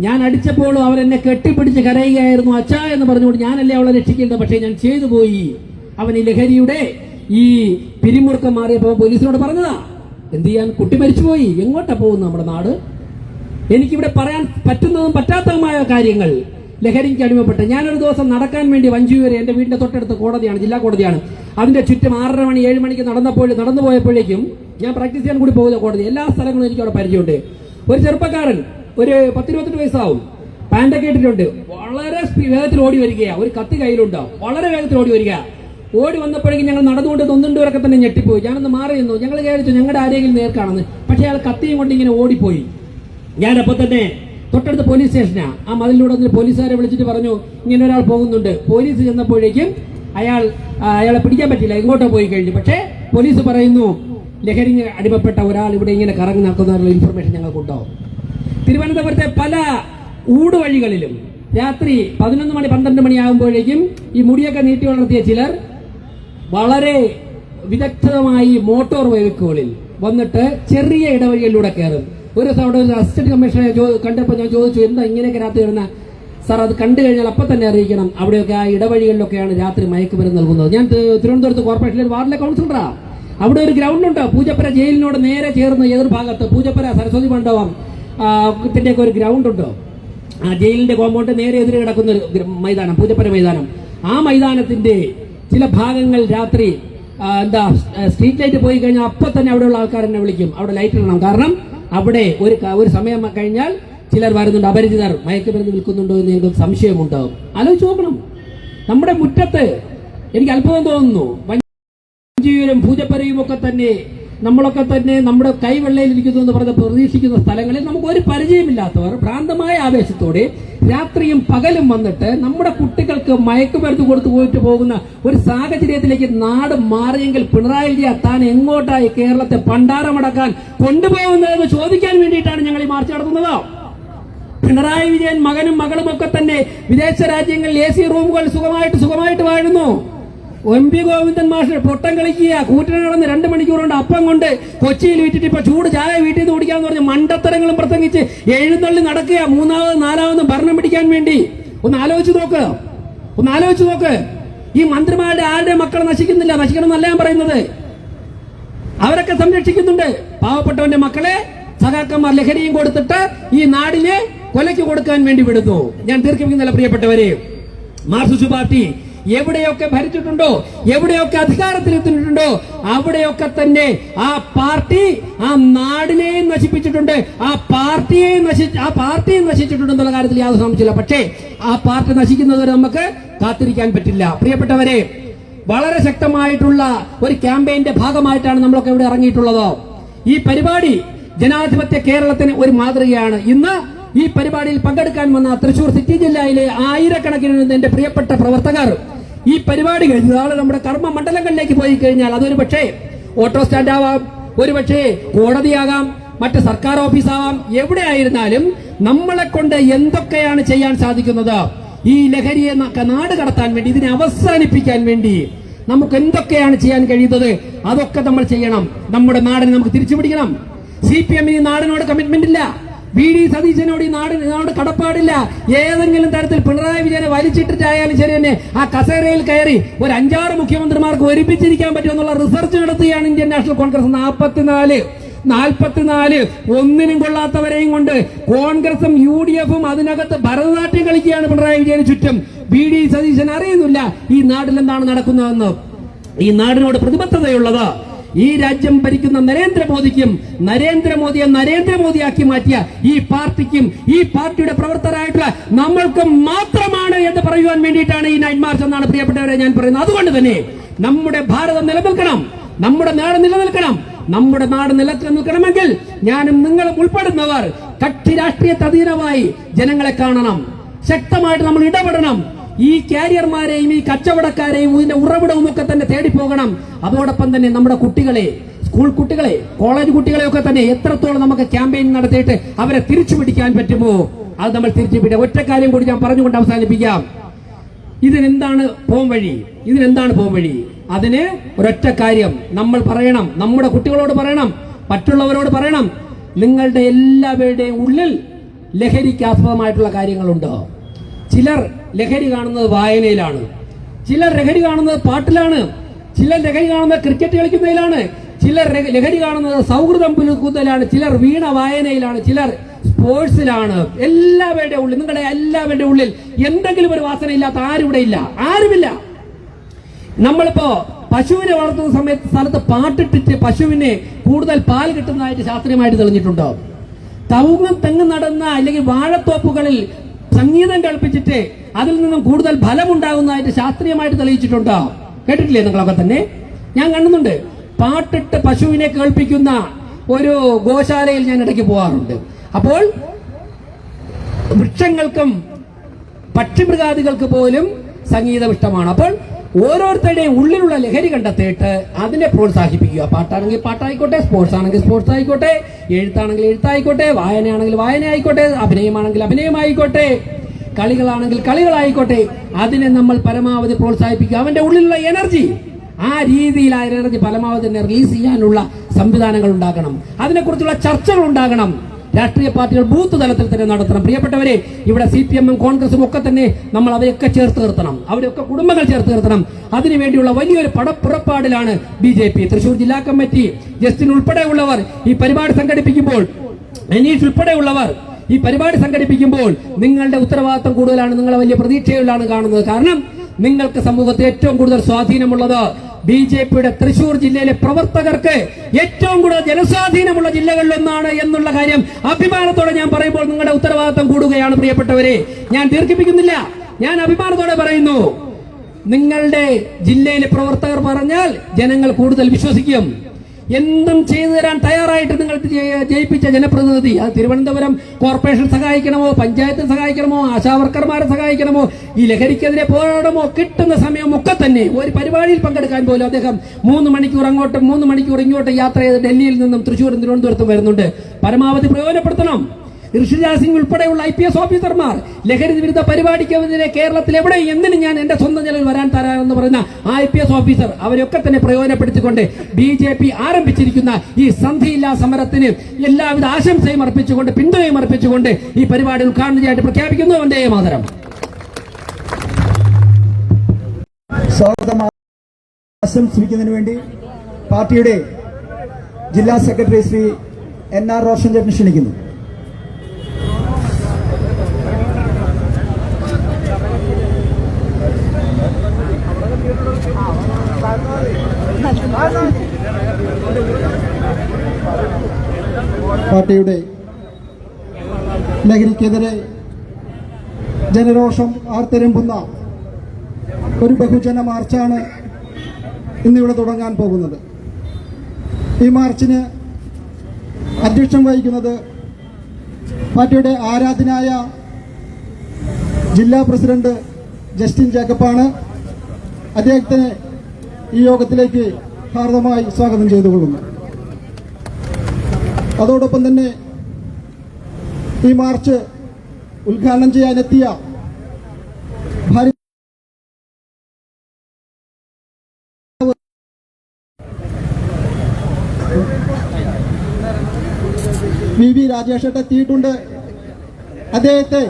ഞാൻ അടിച്ചപ്പോഴും അവൻ എന്നെ കെട്ടിപ്പിടിച്ച് കരയുകയായിരുന്നു അച്ഛാ എന്ന് പറഞ്ഞുകൊണ്ട് ഞാനല്ലേ അവളെ രക്ഷിക്കേണ്ടത്? പക്ഷേ ഞാൻ ചെയ്തു പോയി. അവൻ ഈ ലഹരിയുടെ ഈ പിരിമുറുക്കം മാറിയപ്പോ പോലീസിനോട് പറഞ്ഞതാ എന്ത് ചെയ്യാൻ? കുട്ടി മരിച്ചുപോയി. എങ്ങോട്ടാ പോകുന്നു നമ്മുടെ നാട്? എനിക്കിവിടെ പറയാൻ പറ്റുന്നതും പറ്റാത്തതുമായ കാര്യങ്ങൾ. ലഹരിക്ക് അടിമപ്പെട്ട് ഞാനൊരു ദിവസം നടക്കാൻ വേണ്ടി വഞ്ചിയൂര് എന്റെ വീടിന്റെ തൊട്ടടുത്ത് കോടതിയാണ് ജില്ലാ കോടതിയാണ്. അതിന്റെ ചുറ്റും ആറര മണി ഏഴ് മണിക്ക് നടന്നപ്പോൾ നടന്നു പോയപ്പോഴേക്കും ഞാൻ പ്രാക്ടീസ് ചെയ്യാൻ കൂടി പോകുന്ന കോടതി. എല്ലാ സ്ഥലങ്ങളും എനിക്ക് അവിടെ പരിചയമുണ്ട്. ഒരു ചെറുപ്പക്കാരൻ ഒരു പത്തിരുപത്തെട്ട് വയസ്സാവും. പാന്റൊക്കെ ഇട്ടിട്ടുണ്ട് വളരെ വേഗത്തിൽ ഓടി വരികയാ. ഒരു കത്തി കയ്യിലുണ്ടാവും വളരെ വേഗത്തിൽ ഓടി വരിക ഓടി വന്നപ്പോഴേക്കും ഞങ്ങൾ നടന്നുകൊണ്ട് തൊന്നുണ്ടൂരൊക്കെ തന്നെ ഞെട്ടിപ്പോയി. ഞാനൊന്ന് മാറി നിന്നു. ഞങ്ങൾ വിചാരിച്ചു ഞങ്ങളുടെ ആരെങ്കിലും നേർക്കാണെന്ന്. പക്ഷേ അയാൾ കത്തിയും കൊണ്ട് ഇങ്ങനെ ഓടിപ്പോയി. ഞാനപ്പോ തന്നെ തൊട്ടടുത്ത് പോലീസ് സ്റ്റേഷനാ ആ. മതിലൂടെ നിന്ന് പോലീസുകാരെ വിളിച്ചിട്ട് പറഞ്ഞു ഇങ്ങനെ ഒരാൾ പോകുന്നുണ്ട്. പോലീസ് ചെന്നപ്പോഴേക്കും അയാൾ അയാളെ പിടിക്കാൻ പറ്റില്ല എങ്ങോട്ടോ പോയി കഴിഞ്ഞു. പക്ഷേ പോലീസ് പറയുന്നു ലഹരി അടിമപ്പെട്ട ഒരാൾ ഇവിടെ ഇങ്ങനെ കറങ്ങി നടക്കുന്ന ഇൻഫർമേഷൻ ഞങ്ങൾക്കുണ്ടാവും തിരുവനന്തപുരത്തെ പല ഊടുവഴികളിലും രാത്രി പതിനൊന്ന് മണി പന്ത്രണ്ട് മണിയാകുമ്പോഴേക്കും ഈ മുടിയൊക്കെ നീട്ടി വളർത്തിയ ചിലർ വളരെ വിദഗ്ധമായി മോട്ടോർ വെഹിക്കിളിൽ വന്നിട്ട് ചെറിയ ഇടവഴികളിലൂടെ കയറും. ഒരു ദിവസം അവിടെ ഒരു അസിസ്റ്റന്റ് കമ്മീഷണറെ കണ്ടപ്പോൾ ഞാൻ ചോദിച്ചു എന്താ ഇങ്ങനെയൊക്കെ രാത്രി വരുന്ന സാർ അത് കണ്ടു കഴിഞ്ഞാൽ അപ്പം തന്നെ അറിയിക്കണം. അവിടെയൊക്കെ ആ ഇടവഴികളിലൊക്കെയാണ് രാത്രി മയക്കുമരുന്ന് നൽകുന്നത്. ഞാൻ തിരുവനന്തപുരത്ത് കോർപ്പറേഷനിൽ വാർഡിലെ കൗൺസിലറാണ് അവിടെ ഒരു ഗ്രൗണ്ട് ഉണ്ട്. പൂജപ്പുര ജയിലിനോട് നേരെ ചേർന്ന് എതിർഭാഗത്ത് പൂജപ്പുര സരസ്വതി മണ്ഡപം. ഒക്കെ ഒരു ഗ്രൗണ്ട് ഉണ്ടോ? ആ ജയിലിന്റെ കോമ്പൗണ്ട് നേരെ എതിരെ കിടക്കുന്ന ഒരു മൈതാനം പൂജപ്പുര മൈതാനം. ആ മൈതാനത്തിന്റെ ചില ഭാഗങ്ങൾ രാത്രി എന്താ സ്ട്രീറ്റ് ലൈറ്റ് പോയി കഴിഞ്ഞാൽ അപ്പൊ തന്നെ അവിടെയുള്ള ആൾക്കാർ എന്നെ വിളിക്കും. അവിടെ ലൈറ്റ് ഇടണം. കാരണം അവിടെ ഒരു ഒരു സമയം കഴിഞ്ഞാൽ ചിലർ വരുന്നുണ്ട്. അപരിചിതർ മയക്കുമരുന്ന് വിൽക്കുന്നുണ്ടോ എന്ന് ഞങ്ങൾക്ക് സംശയമുണ്ടാവും. ആലോചിച്ച് നോക്കണം. നമ്മുടെ മുറ്റത്ത് എനിക്ക് അത്ഭുതം തോന്നുന്നു. വഞ്ചിയൂരും പൂജപ്പരയും ഒക്കെ തന്നെ നമ്മളൊക്കെ തന്നെ നമ്മുടെ കൈവെള്ളയിൽ ഇരിക്കുന്നു എന്ന് പറഞ്ഞ പ്രതീക്ഷിക്കുന്ന സ്ഥലങ്ങളിൽ നമുക്ക് ഒരു പരിചയമില്ലാത്തവർ ഭ്രാന്തമായ ആവേശത്തോടെ രാത്രിയും പകലും വന്നിട്ട് നമ്മുടെ കുട്ടികൾക്ക് മയക്കുമരുന്ന് കൊടുത്തു പോയിട്ട് പോകുന്ന ഒരു സാഹചര്യത്തിലേക്ക് നാട് മാറിയെങ്കിൽ പിണറായി വിജയൻ താൻ എങ്ങോട്ടായി കേരളത്തെ പണ്ടാരമടക്കാൻ കൊണ്ടുപോകുന്നതെന്ന് ചോദിക്കാൻ വേണ്ടിയിട്ടാണ് ഞങ്ങൾ ഈ മാർച്ച് നടത്തുന്നത്. പിണറായി വിജയൻ മകനും മകളും ഒക്കെ തന്നെ വിദേശ രാജ്യങ്ങളിൽ എ സി റൂമുകൾ സുഖമായിട്ട് സുഖമായിട്ട് വാഴുന്നു. എം പി ഗോവിന്ദൻ മാഷ് പൊട്ടം കളിക്കുക കൂറ്റൻ നടന്ന് രണ്ട് മണിക്കൂർ കൊണ്ട് അപ്പം കൊണ്ട് കൊച്ചിയിൽ വിറ്റിട്ട് ഇപ്പൊ ചൂട് ചായ വീട്ടിൽ നിന്ന് കുടിക്കാന്ന് പറഞ്ഞ് മണ്ടത്തരങ്ങളും പ്രസംഗിച്ച് എഴുന്നള്ളി നടക്കുക മൂന്നാമത് നാലാമത് ഭരണം പിടിക്കാൻ വേണ്ടി. ഒന്ന് ആലോചിച്ച് നോക്ക്. ഒന്ന് ആലോചിച്ച് നോക്ക്. ഈ മന്ത്രിമാരുടെ ആരുടെ മക്കൾ നശിക്കുന്നില്ല? നശിക്കണം എന്നല്ല ഞാൻ പറയുന്നത്. അവരൊക്കെ സംരക്ഷിക്കുന്നുണ്ട്. പാവപ്പെട്ടവന്റെ മക്കളെ സഖാക്കന്മാർ ലഹരിയും കൊടുത്തിട്ട് ഈ നാടിനെ കൊലയ്ക്ക് കൊടുക്കാൻ വേണ്ടി വിടുന്നു. ഞാൻ ദീർഘിപ്പിക്കുന്നില്ല പ്രിയപ്പെട്ടവരെ. മാർസിസ്റ്റ് പാർട്ടി എവിടെയൊക്കെ ഭരിച്ചിട്ടുണ്ടോ എവിടെയൊക്കെ അധികാരത്തിലെത്തിയിട്ടുണ്ടോ അവിടെയൊക്കെ തന്നെ ആ പാർട്ടി ആ നാടിനെയും നശിപ്പിച്ചിട്ടുണ്ട്. ആ പാർട്ടിയെയും നശി ആ പാർട്ടിയും നശിച്ചിട്ടുണ്ട് എന്നുള്ള കാര്യത്തിൽ യാതൊരു സംശയമില്ല പക്ഷേ ആ പാർട്ടി നശിക്കുന്നതുവരെ നമുക്ക് കാത്തിരിക്കാൻ പറ്റില്ല. പ്രിയപ്പെട്ടവരെ വളരെ ശക്തമായിട്ടുള്ള ഒരു ക്യാമ്പയിന്റെ ഭാഗമായിട്ടാണ് നമ്മളൊക്കെ ഇവിടെ ഇറങ്ങിയിട്ടുള്ളത്. ഈ പരിപാടി ജനാധിപത്യ കേരളത്തിന് ഒരു മാതൃകയാണ്. ഇന്ന് ഈ പരിപാടിയിൽ പങ്കെടുക്കാൻ വന്ന തൃശൂർ സിറ്റി ജില്ലയിലെ ആയിരക്കണക്കിന് എന്റെ പ്രിയപ്പെട്ട പ്രവർത്തകർ ഈ പരിപാടി കഴിഞ്ഞ് നാളെ നമ്മുടെ കർമ്മ മണ്ഡലങ്ങളിലേക്ക് പോയി കഴിഞ്ഞാൽ അതൊരു പക്ഷേ ഓട്ടോ സ്റ്റാൻഡ് ആവാം ഒരു പക്ഷേ കോടതിയാകാം മറ്റ് സർക്കാർ ഓഫീസാവാം. എവിടെ ആയിരുന്നാലും നമ്മളെ കൊണ്ട് എന്തൊക്കെയാണ് ചെയ്യാൻ സാധിക്കുന്നത്? ഈ ലഹരിയെ നാട് കടത്താൻ വേണ്ടി ഇതിനെ അവസാനിപ്പിക്കാൻ വേണ്ടി നമുക്ക് എന്തൊക്കെയാണ് ചെയ്യാൻ കഴിയുന്നത്? അതൊക്കെ നമ്മൾ ചെയ്യണം. നമ്മുടെ നാടിനെ നമുക്ക് തിരിച്ചു പിടിക്കണം സി പി എമ്മിന് നാടിനോട് കമ്മിറ്റ്മെന്റ് ഇല്ല. വി ഡി സതീശനോട് ഈ നാട് നാട് കടപ്പാടില്ല. ഏതെങ്കിലും തരത്തിൽ പിണറായി വിജയനെ വലിച്ചിട്ടിട്ടായാലും ശരി തന്നെ ആ കസേരയിൽ കയറി ഒരു അഞ്ചാറ് മുഖ്യമന്ത്രിമാർക്ക് ഒരുമിച്ചിരിക്കാൻ പറ്റുമെന്നുള്ള റിസർച്ച് നടത്തുകയാണ് ഇന്ത്യൻ നാഷണൽ കോൺഗ്രസ് നാൽപ്പത്തിനാല് നാൽപ്പത്തിനാല് ഒന്നിനും കൊള്ളാത്തവരെയും കൊണ്ട് കോൺഗ്രസും യു ഡി എഫും അതിനകത്ത് ഭരതനാട്യം കളിക്കുകയാണ് പിണറായി വിജയന് ചുറ്റും. വി ഡി സതീശൻ അറിയുന്നില്ല ഈ നാട്ടിൽ എന്താണ് നടക്കുന്നതെന്ന്. ഈ നാടിനോട് പ്രതിബദ്ധതയുള്ളത്. ഈ രാജ്യം ഭരിക്കുന്ന നരേന്ദ്രമോദിക്കും നരേന്ദ്രമോദിയെ നരേന്ദ്രമോദിയാക്കി മാറ്റിയ ഈ പാർട്ടിക്കും ഈ പാർട്ടിയുടെ പ്രവർത്തകരായിട്ടുള്ള നമ്മൾക്കും മാത്രമാണ് എന്ന് പറയുവാൻ വേണ്ടിയിട്ടാണ് ഈ നൈറ്റ് മാർച്ച് എന്നാണ് പ്രിയപ്പെട്ടവരെ ഞാൻ പറയുന്നത്. അതുകൊണ്ട് തന്നെ നമ്മുടെ ഭാരതം നിലനിൽക്കണം. നമ്മുടെ നാട് നിലനിൽക്കണം. നമ്മുടെ നാട് നിലനിൽക്കണമെങ്കിൽ ഞാനും നിങ്ങളും ഉൾപ്പെടുന്നവർ കക്ഷി രാഷ്ട്രീയത്തെ അധീനമായി ജനങ്ങളെ കാണണം. ശക്തമായിട്ട് നമ്മൾ ഇടപെടണം. ഈ കാരിയർമാരെയും ഈ കച്ചവടക്കാരെയും ഇതിന്റെ ഉറവിടവും ഒക്കെ തന്നെ തേടി പോകണം അതോടൊപ്പം തന്നെ നമ്മുടെ കുട്ടികളെ സ്കൂൾ കുട്ടികളെ കോളേജ് കുട്ടികളെ ഒക്കെ തന്നെ എത്രത്തോളം നമുക്ക് ക്യാമ്പയിൻ നടത്തിയിട്ട് അവരെ തിരിച്ചു പിടിക്കാൻ പറ്റുമോ? അത് നമ്മൾ തിരിച്ചു പിടിക്കുക ഒറ്റ കാര്യം കൂടി ഞാൻ പറഞ്ഞുകൊണ്ട് അവസാനിപ്പിക്കാം. ഇതിനെന്താണ് പോം വഴി? ഇതിനെന്താണ് പോം വഴി? അതിന് ഒരൊറ്റ കാര്യം. നമ്മൾ പറയണം. നമ്മുടെ കുട്ടികളോട് പറയണം. മറ്റുള്ളവരോട് പറയണം. നിങ്ങളുടെ എല്ലാവരുടെയും ഉള്ളിൽ ലഹരിക്ക് ആസ്പദമായിട്ടുള്ള കാര്യങ്ങളുണ്ടോ? ചിലർ ലഹരി കാണുന്നത് വായനയിലാണ്. ചിലർ ലഹരി കാണുന്നത് പാട്ടിലാണ്. ചിലർ ലഹരി കാണുന്നത് ക്രിക്കറ്റ് കളിക്കുന്നതിലാണ്. ചിലർ ലഹ- ലഹരി കാണുന്നത് സൗഹൃദം പുലർക്കുന്നതിലാണ് ചിലർ വീണ വായനയിലാണ്. ചിലർ സ്പോർട്സിലാണ്. എല്ലാവരുടെ ഉള്ളിൽ നിങ്ങളുടെ എല്ലാവരുടെ ഉള്ളിൽ എന്തെങ്കിലും ഒരു വാസന ഇല്ലാത്ത ആരും ഇവിടെ ഇല്ല. ആരുമില്ല. നമ്മളിപ്പോ പശുവിനെ വളർത്തുന്ന സമയത്ത് സ്ഥലത്ത് പാട്ടിട്ടിട്ട് പശുവിനെ കൂടുതൽ പാൽ കിട്ടുന്നതായിട്ട് ശാസ്ത്രീയമായിട്ട് തെളിഞ്ഞിട്ടുണ്ടോ? തവുങ്ങും തെങ്ങും നടന്ന അല്ലെങ്കിൽ വാഴത്തോപ്പുകളിൽ സംഗീതം കളിപ്പിച്ചിട്ട് അതിൽ നിന്നും കൂടുതൽ ഫലമുണ്ടാകുന്നതായിട്ട് ശാസ്ത്രീയമായിട്ട് തെളിയിച്ചിട്ടുണ്ടോ. കേട്ടിട്ടില്ലേ നിങ്ങളൊക്കെ തന്നെ? ഞാൻ കണ്ടുന്നുണ്ട് പാട്ടിട്ട് പശുവിനെ കേൾപ്പിക്കുന്ന ഒരു ഗോശാലയിൽ ഞാൻ ഇടയ്ക്ക് പോകാറുണ്ട് അപ്പോൾ വൃക്ഷങ്ങൾക്കും പക്ഷിമൃഗാദികൾക്ക് പോലും സംഗീതം ഇഷ്ടമാണ്. അപ്പോൾ ഓരോരുത്തരുടെയും ഉള്ളിലുള്ള ലഹരി കണ്ടെത്തിയിട്ട് അതിനെ പ്രോത്സാഹിപ്പിക്കുക. പാട്ടാണെങ്കിൽ പാട്ടായിക്കോട്ടെ സ്പോർട്സ് ആണെങ്കിൽ സ്പോർട്സ് ആയിക്കോട്ടെ എഴുത്താണെങ്കിൽ എഴുത്തായിക്കോട്ടെ വായനയാണെങ്കിൽ വായന ആയിക്കോട്ടെ അഭിനയമാണെങ്കിൽ അഭിനയമായിക്കോട്ടെ കളികളാണെങ്കിൽ കളികളായിക്കോട്ടെ അതിനെ നമ്മൾ പരമാവധി പ്രോത്സാഹിപ്പിക്കുക. അവന്റെ ഉള്ളിലുള്ള എനർജി ആ രീതിയിൽ ആ എനർജി പരമാവധി റിലീസ് ചെയ്യാനുള്ള സംവിധാനങ്ങൾ ഉണ്ടാക്കണം അതിനെക്കുറിച്ചുള്ള ചർച്ചകൾ ഉണ്ടാകണം. രാഷ്ട്രീയ പാർട്ടികൾ ബൂത്ത് തലത്തിൽ തന്നെ നടത്തണം. പ്രിയപ്പെട്ടവരെ ഇവിടെ സി പി എമ്മും കോൺഗ്രസും ഒക്കെ തന്നെ നമ്മൾ അവരെയൊക്കെ ചേർത്ത് നിർത്തണം. അവരൊക്കെ കുടുംബങ്ങൾ ചേർത്ത് നിർത്തണം. അതിനുവേണ്ടിയുള്ള വലിയൊരു പടപ്പുറപ്പാടിലാണ് ബി ജെ പി. തൃശൂർ ജില്ലാ കമ്മിറ്റി ജസ്റ്റിൻ ഉൾപ്പെടെയുള്ളവർ ഈ പരിപാടി സംഘടിപ്പിക്കുമ്പോൾ അനീഷ് ഉൾപ്പെടെയുള്ളവർ ഈ പരിപാടി സംഘടിപ്പിക്കുമ്പോൾ നിങ്ങളുടെ ഉത്തരവാദിത്വം കൂടുതലാണ് നിങ്ങളെ വലിയ പ്രതീക്ഷയിലാണ് കാണുന്നത്. കാരണം നിങ്ങൾക്ക് സമൂഹത്തിൽ ഏറ്റവും കൂടുതൽ സ്വാധീനമുള്ളത് ബി ജെ പിയുടെ തൃശൂർ ജില്ലയിലെ പ്രവർത്തകർക്ക് ഏറ്റവും കൂടുതൽ ജനസ്വാധീനമുള്ള ജില്ലകളിലൊന്നാണ് എന്നുള്ള കാര്യം അഭിമാനത്തോടെ ഞാൻ പറയുമ്പോൾ നിങ്ങളുടെ ഉത്തരവാദിത്തം കൂടുകയാണ് പ്രിയപ്പെട്ടവരെ. ഞാൻ ദീർഘിപ്പിക്കുന്നില്ല. ഞാൻ അഭിമാനത്തോടെ പറയുന്നു നിങ്ങളുടെ ജില്ലയിലെ പ്രവർത്തകർ പറഞ്ഞാൽ ജനങ്ങൾ കൂടുതൽ വിശ്വസിക്കും. എന്തും ചെയ്തു തരാൻ തയ്യാറായിട്ട് നിങ്ങൾ ജയിപ്പിച്ച ജനപ്രതിനിധി അത് തിരുവനന്തപുരം കോർപ്പറേഷൻ സഹായിക്കണമോ പഞ്ചായത്ത് സഹായിക്കണമോ ആശാവർക്കർമാരെ സഹായിക്കണമോ ഈ ലഹരിക്കെതിരെ പോരാടമോ കിട്ടുന്ന സമയം ഒക്കെ തന്നെ ഒരു പരിപാടിയിൽ പങ്കെടുക്കാൻ പോലും അദ്ദേഹം മൂന്ന് മണിക്കൂർ അങ്ങോട്ടും മൂന്ന് മണിക്കൂർ ഇങ്ങോട്ടും യാത്ര ചെയ്ത് ഡൽഹിയിൽ നിന്നും തൃശ്ശൂരും തിരുവനന്തപുരത്തും വരുന്നുണ്ട്. പരമാവധി പ്രയോജനപ്പെടുത്തണം. ഋഷിരാജ് സിംഗ് ഉൾപ്പെടെയുള്ള ഐ പി എസ് ഓഫീസർമാർ ലഹരി വിരുദ്ധ പരിപാടിക്കെതിരെ കേരളത്തിൽ എവിടെ എന്തിനും ഞാൻ എന്റെ സ്വന്തം നിലയിൽ വരാൻ തരാമെന്ന് പറയുന്ന ആ ഐ പി എസ് ഓഫീസർ അവരൊക്കെ തന്നെ പ്രയോജനപ്പെടുത്തിക്കൊണ്ട് ബി ജെ പി ആരംഭിച്ചിരിക്കുന്ന ഈ സന്ധിയില്ലാ സമരത്തിന് എല്ലാവിധ ആശംസയും അർപ്പിച്ചുകൊണ്ട് പിന്തുണയും അർപ്പിച്ചുകൊണ്ട് ഈ പരിപാടി ഉദ്ഘാടനം ചെയ്യാനായിട്ട് പ്രഖ്യാപിക്കുന്നു. വന്ദേ മാതരം. ആശംസിക്കുന്നതിന് വേണ്ടി പാർട്ടിയുടെ ജില്ലാ secretary Shri N R Roshan ചേട്ടൻ ക്ഷണിക്കുന്നു. പാർട്ടിയുടെ ലഹരിക്കെതിരെ ജനരോഷം ആർത്തിരമ്പുന്ന ഒരു ബഹുജന മാർച്ചാണ് ഇന്നിവിടെ തുടങ്ങാൻ പോകുന്നത്. ഈ മാർച്ചിന് അധ്യക്ഷം വഹിക്കുന്നത് പാർട്ടിയുടെ ആരാധനായ ജില്ലാ പ്രസിഡന്റ് ജസ്റ്റിൻ ജേക്കബാണ്. അദ്ദേഹത്തിന് ഈ യോഗത്തിലേക്ക് ഹാർദമായി സ്വാഗതം ചെയ്തുകൊള്ളുന്നു. അതോടൊപ്പം തന്നെ ഈ മാർച്ച് ഉദ്ഘാടനം ചെയ്യാനെത്തിയ വി വി രാജേഷ് എത്തിയിട്ടുണ്ട്. അദ്ദേഹത്തെ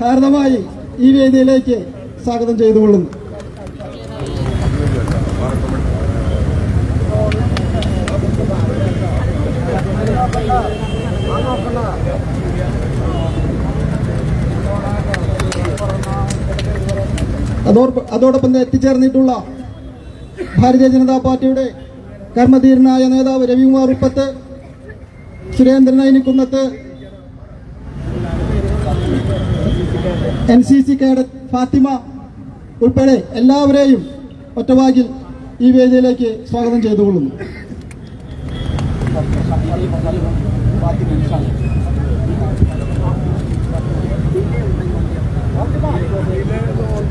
ഹാർദമായി ഈ വേദിയിലേക്ക് സ്വാഗതം ചെയ്തുകൊള്ളുന്നു. അതോടൊപ്പം എത്തിച്ചേർന്നിട്ടുള്ള ഭാരതീയ ജനതാ പാർട്ടിയുടെ കർമ്മധീരനായ നേതാവ് Ravikumar Uppath Surendran Ayinikkunnath N C C cadet Fathima ഉൾപ്പെടെ എല്ലാവരെയും ഒറ്റവാക്കിൽ ഈ വേദിയിലേക്ക് സ്വാഗതം ചെയ്തുകൊള്ളുന്നു.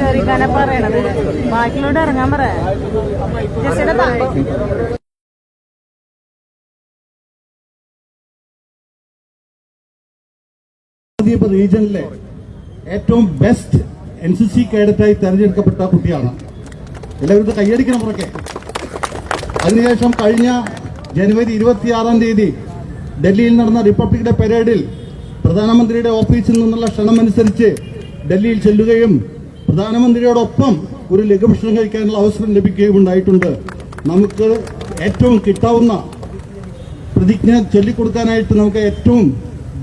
കയറിക്കാനാ പറയണത്. ബാക്കിലോട്ട് ഇറങ്ങാൻ പറയാ റീജിയനിലെ ഏറ്റവും ബെസ്റ്റ് എൻ സി സി കേഡറ്റായി തെരഞ്ഞെടുക്കപ്പെട്ട കുട്ടിയാണ്. എല്ലാവരും ഇത് കൈയടിക്കണം പുറക്കെ അതിനുശേഷം കഴിഞ്ഞ ജനുവരി ഇരുപത്തിയാറാം തീയതി ഡൽഹിയിൽ നടന്ന റിപ്പബ്ലിക് ഡേ പരേഡിൽ പ്രധാനമന്ത്രിയുടെ ഓഫീസിൽ നിന്നുള്ള ക്ഷണമനുസരിച്ച് ഡൽഹിയിൽ ചെല്ലുകയും പ്രധാനമന്ത്രിയോടൊപ്പം ഒരു ലഘുഭക്ഷണം കഴിക്കാനുള്ള അവസരം ലഭിക്കുകയും ഉണ്ടായിട്ടുണ്ട്. നമുക്ക് ഏറ്റവും കിട്ടാവുന്ന പ്രതിജ്ഞ ചൊല്ലിക്കൊടുക്കാനായിട്ട് നമുക്ക് ഏറ്റവും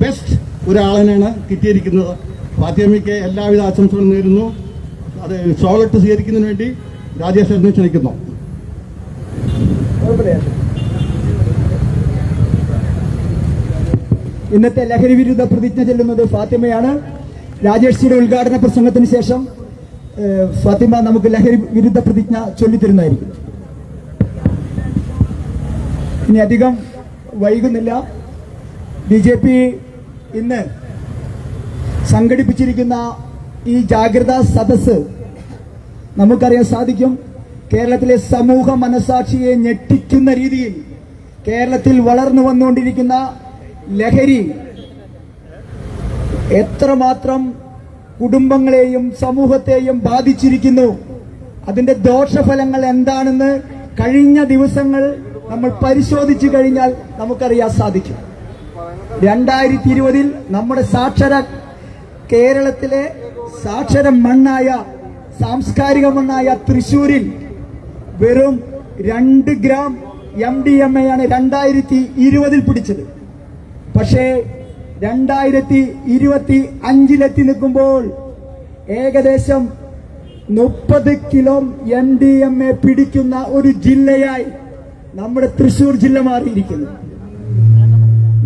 ബെസ്റ്റ് ഒരാളിനാണ് കിട്ടിയിരിക്കുന്നത്. ഫാത്തിയമ്മയ്ക്ക് എല്ലാവിധ ആശംസകളും നേരുന്നു. അത് ഷോളറ്റ് സ്വീകരിക്കുന്നതിന് വേണ്ടി രാജേഷ് ക്ഷണിക്കുന്നു. ഇന്നത്തെ ലഹരി വിരുദ്ധ പ്രതിജ്ഞ ചെല്ലുന്നത് ഫാത്തിമയാണ്. രാജേഷ് സിയുടെ ഉദ്ഘാടന പ്രസംഗത്തിന് ശേഷം ഫാത്തിമ നമുക്ക് ലഹരി വിരുദ്ധ പ്രതിജ്ഞ ചൊല്ലിത്തരുന്നതായിരിക്കും. ഇനി അധികം വൈകുന്നില്ല. ബി ജെ പി ഇന്ന് സംഘടിപ്പിച്ചിരിക്കുന്ന ഈ ജാഗ്രതാ സദസ്സ് നമുക്കറിയാൻ സാധിക്കും. കേരളത്തിലെ സമൂഹ മനസാക്ഷിയെ ഞെട്ടിക്കുന്ന രീതിയിൽ കേരളത്തിൽ വളർന്നു വന്നുകൊണ്ടിരിക്കുന്ന ലഹരി എത്രമാത്രം കുടുംബങ്ങളെയും സമൂഹത്തെയും ബാധിച്ചിരിക്കുന്നു. അതിന്റെ ദോഷഫലങ്ങൾ എന്താണെന്ന് കഴിഞ്ഞ ദിവസങ്ങൾ നമ്മൾ പരിശോധിച്ചു കഴിഞ്ഞാൽ നമുക്കറിയാൻ സാധിക്കും. രണ്ടായിരത്തി ഇരുപതിൽ നമ്മുടെ സാക്ഷര കേരളത്തിലെ സാക്ഷര മണ്ണായ സാംസ്കാരിക മണ്ണായ തൃശൂരിൽ വെറും രണ്ട് gram M D M A ആണ് രണ്ടായിരത്തി ഇരുപതിൽ പിടിച്ചത്. പക്ഷേ രണ്ടായിരത്തി ഇരുപത്തി അഞ്ചിലെത്തി നിൽക്കുമ്പോൾ ഏകദേശം മുപ്പത് kilo M D M A പിടിക്കുന്ന ഒരു ജില്ലയായി നമ്മുടെ തൃശൂർ ജില്ല മാറിയിരിക്കുന്നു.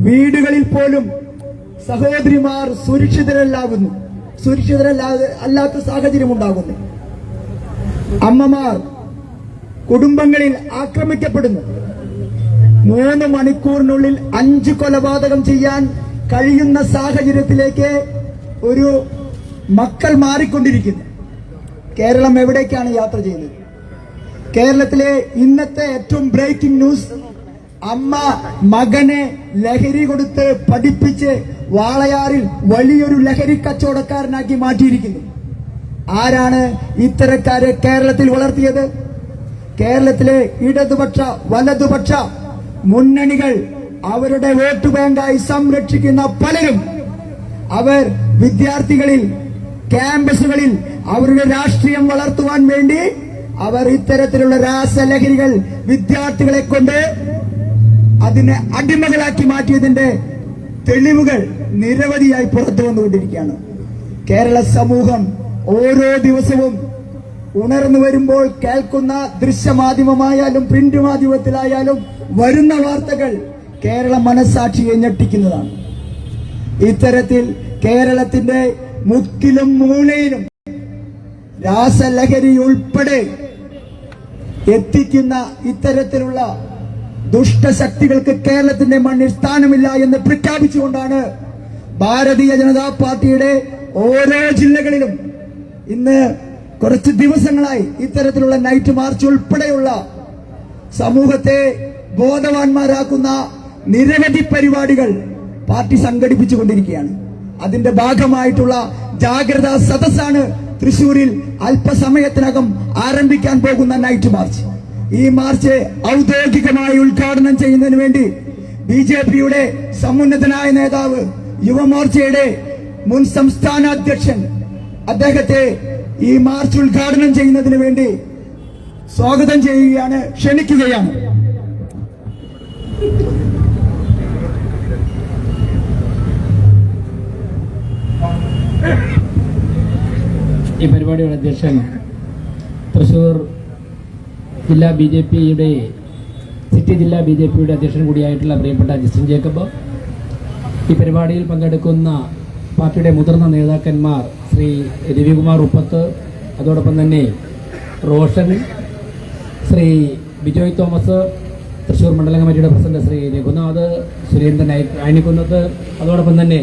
വീടുകളിൽ പോലും സഹോദരിമാർ സുരക്ഷിതരല്ലാകുന്നു സുരക്ഷിതരല്ലാതെ അല്ലാത്ത സാഹചര്യം ഉണ്ടാകുന്നു. അമ്മമാർ കുടുംബങ്ങളിൽ ആക്രമിക്കപ്പെടുന്നു. മൂന്ന് മണിക്കൂറിനുള്ളിൽ അഞ്ച് കൊലപാതകം ചെയ്യാൻ കഴിയുന്ന സാഹചര്യത്തിലേക്ക് ഒരു മക്കൾ മാറിക്കൊണ്ടിരിക്കുന്നു. കേരളം എവിടേക്കാണ് യാത്ര ചെയ്യുന്നത്? കേരളത്തിലെ ഇന്നത്തെ ഏറ്റവും ബ്രേക്കിംഗ് ന്യൂസ് അമ്മ മകനെ ലഹരി കൊടുത്ത് പഠിപ്പിച്ച് വാളയാറിൽ വലിയൊരു ലഹരി കച്ചവടക്കാരനാക്കി മാറ്റിയിരിക്കുന്നു. ആരാണ് ഇത്തരക്കാരെ കേരളത്തിൽ വളർത്തിയത്? കേരളത്തിലെ ഇടതുപക്ഷ വലതുപക്ഷ മുന്നണികൾ അവരുടെ വോട്ട് ബാങ്കായി സംരക്ഷിക്കുന്ന പലരും അവർ വിദ്യാർത്ഥികളിൽ ക്യാമ്പസുകളിൽ അവരുടെ രാഷ്ട്രീയം വളർത്തുവാൻ വേണ്ടി അവർ ഇത്തരത്തിലുള്ള രാസലഹരികൾ വിദ്യാർത്ഥികളെ കൊണ്ട് അതിനെ അടിമകളാക്കി മാറ്റിയതിന്റെ തെളിവുകൾ നിരവധിയായി പുറത്തു വന്നുകൊണ്ടിരിക്കുകയാണ്. കേരള സമൂഹം ഓരോ ദിവസവും ഉണർന്നു വരുമ്പോൾ കേൾക്കുന്ന ദൃശ്യമാധ്യമമായാലും പ്രിന്റ് മാധ്യമത്തിലായാലും വരുന്ന വാർത്തകൾ കേരള മനസ്സാക്ഷിയെ ഞെട്ടിക്കുന്നതാണ്. ഇത്തരത്തിൽ കേരളത്തിന്റെ മുക്കിലും മൂലയിലും രാസലഹരി ഉൾപ്പെടെ എത്തിക്കുന്ന ഇത്തരത്തിലുള്ള ദുഷ്ടശക്തികൾക്ക് കേരളത്തിന്റെ മണ്ണിൽ സ്ഥാനമില്ല എന്ന് പ്രഖ്യാപിച്ചുകൊണ്ടാണ് ഭാരതീയ ജനതാ പാർട്ടിയുടെ ഓരോ ജില്ലകളിലും ഇന്ന് കുറച്ച് ദിവസങ്ങളായി ഇത്തരത്തിലുള്ള നൈറ്റ് മാർച്ച് ഉൾപ്പെടെയുള്ള സമൂഹത്തെ ബോധവാന്മാരാക്കുന്ന നിരവധി പരിപാടികൾ പാർട്ടി സംഘടിപ്പിച്ചു കൊണ്ടിരിക്കുകയാണ് അതിന്റെ ഭാഗമായിട്ടുള്ള ജാഗ്രതാ സദസ്സാണ് തൃശൂരിൽ അല്പസമയത്തിനകം ആരംഭിക്കാൻ പോകുന്ന നൈറ്റ് മാർച്ച് ഈ മാർച്ച് ഔദ്യോഗികമായി ഉദ്ഘാടനം ചെയ്യുന്നതിന് വേണ്ടി ബി ജെ പിയുടെ സമുന്നതനായ നേതാവ് യുവമോർച്ചയുടെ മുൻ സംസ്ഥാന അധ്യക്ഷൻ അദ്ദേഹത്തെ ഈ മാർച്ച് ഉദ്ഘാടനം ചെയ്യുന്നതിന് വേണ്ടി സ്വാഗതം ചെയ്യുകയാണ് ക്ഷണിക്കുകയാണ്. ഈ പരിപാടിയുടെ അധ്യക്ഷൻ തൃശൂർ ജില്ലാ ബി ജെ പിയുടെ സിറ്റി ജില്ലാ ബി ജെ പിയുടെ അധ്യക്ഷൻ കൂടിയായിട്ടുള്ള പ്രിയപ്പെട്ട ജസ്റ്റിൻ ജേക്കബ്. ഈ പരിപാടിയിൽ പങ്കെടുക്കുന്ന പാർട്ടിയുടെ മുതിർന്ന നേതാക്കന്മാർ ശ്രീ രവികുമാർ ഉപ്പത്ത് അതോടൊപ്പം തന്നെ റോഷൻ ശ്രീ ബിജോയ് തോമസ് തൃശൂർ മണ്ഡലം കമ്മിറ്റിയുടെ പ്രസിഡന്റ് ശ്രീ രഘുനാഥ് സുരേന്ദ്രൻ അയ- അയണിക്കുന്നത്ത് അതോടൊപ്പം തന്നെ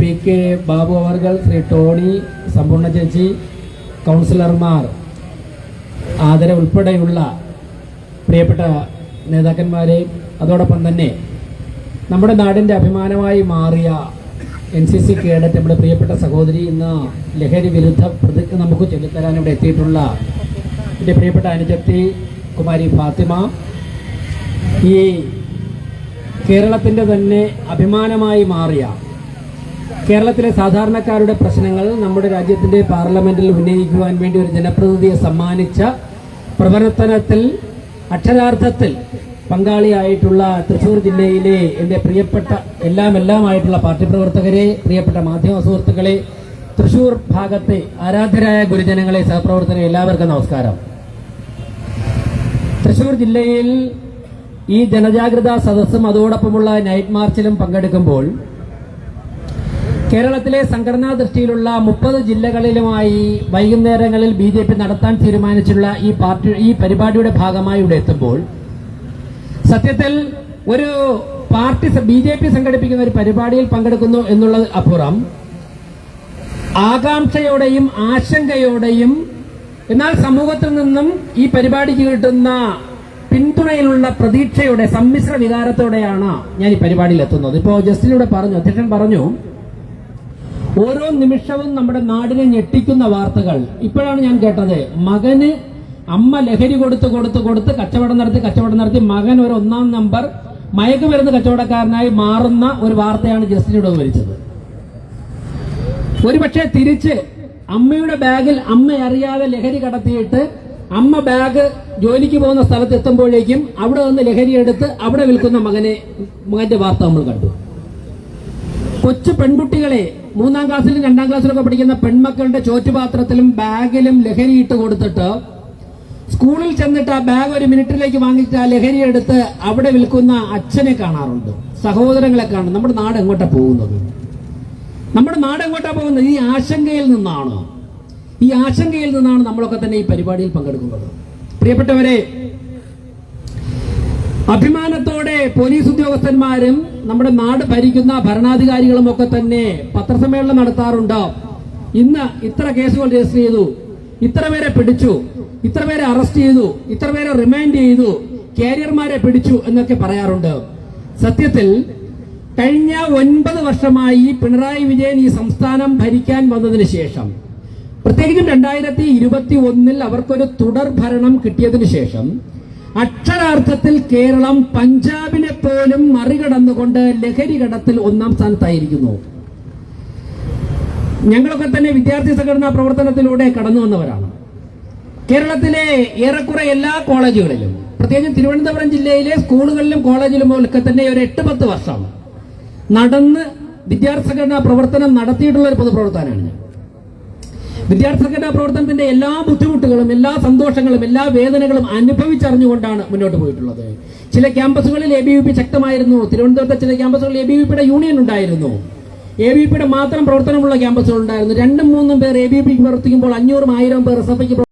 പി കെ ബാബു അവർകൾ ശ്രീ ടോണി സമ്പൂർണ ചേച്ചി കൗൺസിലർമാർ ആദര ഉൾപ്പെടെയുള്ള പ്രിയപ്പെട്ട നേതാക്കന്മാരെയും അതോടൊപ്പം തന്നെ നമ്മുടെ നാടിന്റെ അഭിമാനമായി മാറിയ എൻ സി സി കേഡറ്റ് നമ്മുടെ പ്രിയപ്പെട്ട സഹോദരി ഇന്ന് ലഹരി വിരുദ്ധ പ്രതിജ്ഞ നമുക്ക് ചൊല്ലിത്തരാൻ ഇവിടെ എത്തിയിട്ടുള്ള എന്റെ പ്രിയപ്പെട്ട അനുജത്തി കുമാരി ഫാത്തിമ. ഈ കേരളത്തിന്റെ തന്നെ അഭിമാനമായി മാറിയ കേരളത്തിലെ സാധാരണക്കാരുടെ പ്രശ്നങ്ങൾ നമ്മുടെ രാജ്യത്തിന്റെ പാർലമെന്റിൽ ഉന്നയിക്കുവാൻ വേണ്ടി ഒരു ജനപ്രതിനിധിയെ സമ്മാനിച്ച പ്രവർത്തനത്തിൽ അക്ഷരാർത്ഥത്തിൽ പങ്കാളിയായിട്ടുള്ള തൃശൂർ ജില്ലയിലെ എന്റെ പ്രിയപ്പെട്ട എല്ലാം എല്ലാമായിട്ടുള്ള പാർട്ടി പ്രവർത്തകരെ പ്രിയപ്പെട്ട മാധ്യമ സുഹൃത്തുക്കളെ തൃശൂർ ഭാഗത്തെ ആരാധരായ ഗുരുജനങ്ങളെ സഹപ്രവർത്തകരെ എല്ലാവർക്കും നമസ്കാരം. തൃശൂർ ജില്ലയിൽ ഈ ജനജാഗ്രതാ സദസ്സും അതോടൊപ്പമുള്ള നൈറ്റ് മാർച്ചിലും പങ്കെടുക്കുമ്പോൾ കേരളത്തിലെ സംഘടനാ ദൃഷ്ടിയിലുള്ള മുപ്പത് ജില്ലകളിലുമായി വൈകുന്നേരങ്ങളിൽ ബി ജെ പി നടത്താൻ തീരുമാനിച്ചുള്ള ഈ പാർട്ടി ഈ പരിപാടിയുടെ ഭാഗമായി ഇവിടെ എത്തുമ്പോൾ സത്യത്തിൽ ഒരു പാർട്ടി ബി ജെ പി സംഘടിപ്പിക്കുന്ന ഒരു പരിപാടിയിൽ പങ്കെടുക്കുന്നു എന്നുള്ളത് അപ്പുറം ആകാംക്ഷയോടെയും ആശങ്കയോടെയും എന്നാൽ സമൂഹത്തിൽ നിന്നും ഈ പരിപാടിക്ക് കിട്ടുന്ന പിന്തുണയിലുള്ള പ്രതീക്ഷയുടെ സമ്മിശ്ര വികാരത്തോടെയാണ് ഞാൻ ഈ പരിപാടിയിൽ എത്തുന്നത്. ഇപ്പോൾ ജസ്റ്റിനൂടെ പറഞ്ഞു അധ്യക്ഷൻ പറഞ്ഞു ഓരോ നിമിഷവും നമ്മുടെ നാടിനെ ഞെട്ടിക്കുന്ന വാർത്തകൾ. ഇപ്പോഴാണ് ഞാൻ കേട്ടത്. മകന് അമ്മ ലഹരി കൊടുത്ത് കൊടുത്ത് കൊടുത്ത് കച്ചവടം നടത്തി കച്ചവടം നടത്തി മകൻ ഒരു ഒന്നാം നമ്പർ മയക്കുമരുന്ന് കച്ചവടക്കാരനായി മാറുന്ന ഒരു വാർത്തയാണ് ജസ്റ്റിനോട് വിവരിച്ചത് ഒരുപക്ഷെ തിരിച്ച് അമ്മയുടെ ബാഗിൽ അമ്മ അറിയാതെ ലഹരി കടത്തിയിട്ട് അമ്മ ബാഗ് ജോലിക്ക് പോകുന്ന സ്ഥലത്ത് എത്തുമ്പോഴേക്കും അവിടെ നിന്ന് ലഹരി എടുത്ത് അവിടെ വിൽക്കുന്ന മകനെ മകന്റെ വാർത്ത നമ്മൾ കണ്ടു. കൊച്ചു പെൺകുട്ടികളെ മൂന്നാം ക്ലാസ്സിലും രണ്ടാം ക്ലാസ്സിലൊക്കെ പഠിക്കുന്ന പെൺമക്കളുടെ ചോറ്റുപാത്രത്തിലും ബാഗിലും ലഹരി ഇട്ട് കൊടുത്തിട്ട് സ്കൂളിൽ ചെന്നിട്ട് ആ ബാഗ് ഒരു മിനിറ്റിലേക്ക് വാങ്ങിച്ച് ആ ലഹരി എടുത്ത് അവിടെ വിൽക്കുന്ന അച്ഛനെ കാണാറുണ്ട് സഹോദരങ്ങളെ കാണും. നമ്മുടെ നാട് എങ്ങോട്ടാ പോകുന്നത്? നമ്മുടെ നാട് എങ്ങോട്ടാ പോകുന്നത്? ഈ ആശങ്കയിൽ നിന്നാണ്. ഈ ആശങ്കയിൽ നിന്നാണ് നമ്മളൊക്കെ തന്നെ ഈ പരിപാടിയിൽ പങ്കെടുക്കുന്നത്. പ്രിയപ്പെട്ടവരെ അഭിമാനത്തോടെ പോലീസ് ഉദ്യോഗസ്ഥന്മാരും നമ്മുടെ നാട് ഭരിക്കുന്ന ഭരണാധികാരികളും ഒക്കെ തന്നെ പത്രസമ്മേളനം നടത്താറുണ്ട്. ഇന്ന് ഇത്ര കേസുകൾ രജിസ്റ്റർ ചെയ്തു. ഇത്ര പേരെ പിടിച്ചു. ഇത്ര പേരെ അറസ്റ്റ് ചെയ്തു. ഇത്ര പേരെ റിമൈൻഡ് ചെയ്തു. കാരിയർമാരെ പിടിച്ചു എന്നൊക്കെ പറയാറുണ്ട്. സത്യത്തിൽ കഴിഞ്ഞ ഒൻപത് വർഷമായി പിണറായി വിജയൻ ഈ സംസ്ഥാനം ഭരിക്കാൻ വന്നതിന് ശേഷം പ്രത്യേകിച്ചും രണ്ടായിരത്തി ഇരുപത്തി ഒന്നിൽ അവർക്കൊരു തുടർ ഭരണം കിട്ടിയതിനു ശേഷം അക്ഷരാർത്ഥത്തിൽ കേരളം പഞ്ചാബിനെ പോലും മറികടന്നുകൊണ്ട് ലഹരി കടത്തിൽ ഒന്നാം സ്ഥാനത്തായിരിക്കുന്നു. ഞങ്ങളൊക്കെ തന്നെ വിദ്യാർത്ഥി സംഘടനാ പ്രവർത്തനത്തിലൂടെ കടന്നു വന്നവരാണ്. കേരളത്തിലെ ഏറെക്കുറെ എല്ലാ കോളേജുകളിലും പ്രത്യേകിച്ച് തിരുവനന്തപുരം ജില്ലയിലെ സ്കൂളുകളിലും കോളേജിലും ഒക്കെ തന്നെ ഒരു എട്ട് പത്ത് വർഷം നടന്ന് വിദ്യാർത്ഥി സംഘടനാ പ്രവർത്തനം നടത്തിയിട്ടുള്ള ഒരു പൊതുപ്രവർത്തനമാണ് ഞാൻ. വിദ്യാർത്ഥി സംഘടനാ പ്രവർത്തനത്തിന്റെ എല്ലാ ബുദ്ധിമുട്ടുകളും എല്ലാ സന്തോഷങ്ങളും എല്ലാ വേദനകളും അനുഭവിച്ചറിഞ്ഞുകൊണ്ടാണ് മുന്നോട്ട് പോയിട്ടുള്ളത്. ചില ക്യാമ്പസുകളിൽ എ ബി വി പി ശക്തമായിരുന്നു. തിരുവനന്തപുരത്തെ ചില ക്യാമ്പസുകളിൽ എ ബി വി പിയുടെ യൂണിയൻ ഉണ്ടായിരുന്നു. എ ബി പിയുടെ മാത്രം പ്രവർത്തനമുള്ള ക്യാമ്പസുകൾ ഉണ്ടായിരുന്നു രണ്ടും മൂന്നും പേർ എ ബി പി പ്രവർത്തിക്കുമ്പോൾ അഞ്ഞൂറും ആയിരം പേർ എസ് എഫ് ഐക്ക്